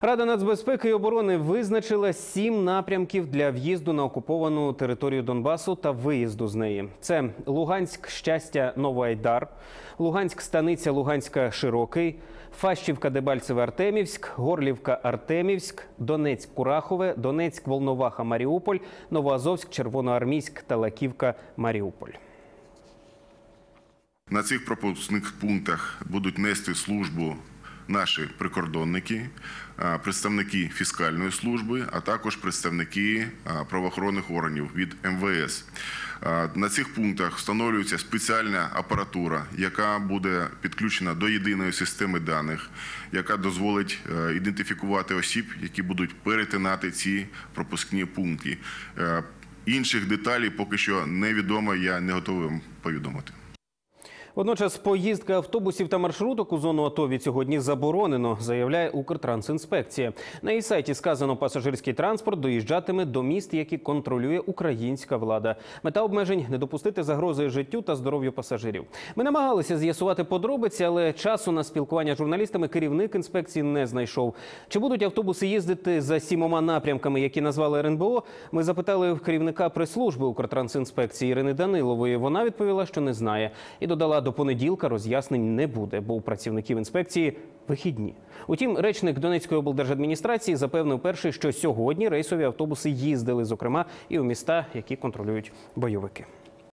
Рада нацбезпеки і оборони визначила сім напрямків для в'їзду на окуповану територію Донбасу та виїзду з неї. Це Луганськ, щастя, Новоайдар, Луганськ, станиця Луганська, Широкий, Фащівка, Дебальцеве, Артемівськ, Горлівка, Артемівськ, Донецьк, Курахове, Донецьк, Волноваха, Маріуполь, Новоазовськ, Червоноармійськ, Талаківка, Маріуполь. На цих пропускних пунктах будуть нести службу наші прикордонники, представники фіскальної служби, а також представники правоохоронних органів від МВС. На цих пунктах встановлюється спеціальна апаратура, яка буде підключена до єдиної системи даних, яка дозволить е, ідентифікувати осіб, які будуть перетинати ці пропускні пункти. Е, Інших деталей поки що невідомо, я не готовий вам повідомити. Водночас поїздка автобусів та маршруток у зону АТО від сьогодні заборонено, заявляє Укртрансінспекція. На її сайті сказано, пасажирський транспорт доїжджатиме до міст, які контролює українська влада. Мета обмежень не допустити загрози життю та здоров'ю пасажирів. Ми намагалися з'ясувати подробиці, але часу на спілкування з журналістами керівник інспекції не знайшов. Чи будуть автобуси їздити за сімома напрямками, які назвали РНБО? Ми запитали керівника прес-служби Укртрансінспекції Ірини Данилової. Вона відповіла, що не знає, і додала до понеділка роз'яснень не буде, бо у працівників інспекції вихідні. Утім, речник Донецької облдержадміністрації запевнив перший, що сьогодні рейсові автобуси їздили, зокрема і у міста, які контролюють бойовики.